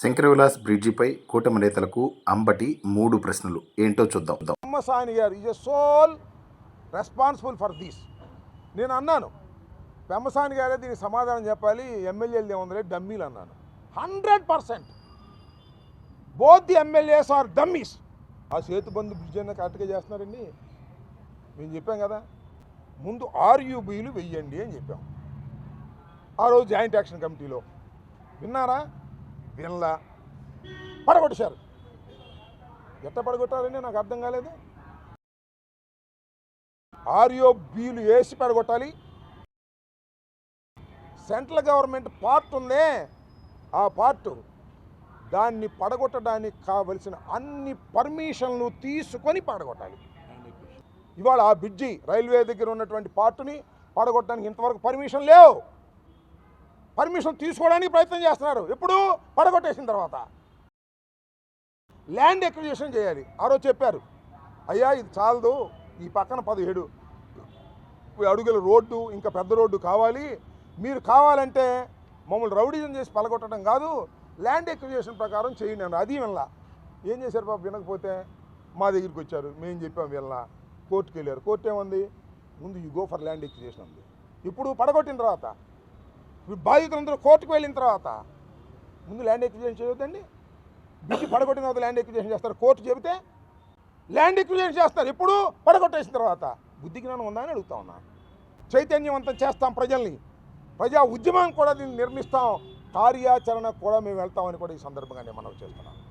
శంకరవిలాస్ బ్రిడ్జిపై కూటమి నేతలకు అంబటి మూడు ప్రశ్నలు. ఏంటో చూద్దాం. పెమ్మసాని గారు is sole responsible for this నేను అన్నాను పెమ్మసాని గారే దీనికి సమాధానం చెప్పాలి ఎమ్మెల్యేలు ఏముందిలే డమ్మీలు అన్నాను. Hundred percent. Both the MLAs are dummies ఆ సేతుబంధు బ్రిడ్జ్ అన్న కరెక్ట్గా చేస్తున్నారండి. మేము చెప్పాం కదా ముందు ఆర్యూబీలు వెయ్యండి అని చెప్పాం. ఆ రోజు జాయింట్ యాక్షన్ కమిటీలో. విన్నారా? వినలా పడగొట్టేశారు. ఎట్ట పడగొట్టాలని నాకు అర్థం కాలేదు. ఆర్యో బీలు వేసి పడగొట్టాలి. సెంట్రల్ గవర్నమెంట్ పార్ట్ ఉందే. ఆ పార్ట్ దాన్ని పడగొట్టడానికి కావలసిన అన్ని పర్మిషన్లు తీసుకొని పడగొట్టాలి. ఇవాళ ఆ బ్రిడ్జి రైల్వే దగ్గర ఉన్నటువంటి పార్టుని పడగొట్టడానికి ఇంతవరకు పర్మిషన్ లేవు. పర్మిషన్ తీసుకోవడానికి ప్రయత్నం చేస్తున్నారు. ఎప్పుడు పడగొట్టేసిన తర్వాత. ల్యాండ్ ఎక్విజిషన్ చేయాలి. ఆ రోజు చెప్పారు. అయ్యా ఇది చాలదు. ఈ పక్కన పదిహేడు అడుగుల రోడ్డు ఇంకా పెద్ద రోడ్డు కావాలి. మీరు కావాలంటే మమ్మల్ని రౌడీజం చేసి పలగొట్టడం కాదు. ల్యాండ్ ఎక్విజిషన్ ప్రకారం చేయండి అన్నారు. అది వినలా. ఏం చేశారు బాబు వినకపోతే మా దగ్గరికి వచ్చారు. మేము చెప్పాం వినలా. కోర్టుకు వెళ్ళారు కోర్టు ఏముంది? ముందు you go for land acquisition ఉంది ఇప్పుడు పడగొట్టిన తర్వాత బాధితులందరూ కోర్టుకు వెళ్ళిన తర్వాత ముందు ల్యాండ్ ఎక్విజేషన్ చేయొద్దండి. బిడ్డి పడగొట్టిన తర్వాత ల్యాండ్ ఎక్విజేషన్ చేస్తారు. కోర్టు చెబితే ల్యాండ్ ఎక్విజేషన్ చేస్తారు. ఎప్పుడు పడగొట్టేసిన తర్వాత బుద్ధి జ్ఞానం ఉందా అని అడుగుతా ఉన్నా. చైతన్యవంతం చేస్తాం ప్రజల్ని. ప్రజా ఉద్యమం కూడా దీన్ని నిర్మిస్తాం. కార్యాచరణ కూడా మేము వెళ్తామని కూడా ఈ సందర్భంగా నేను మనం చేస్తున్నాను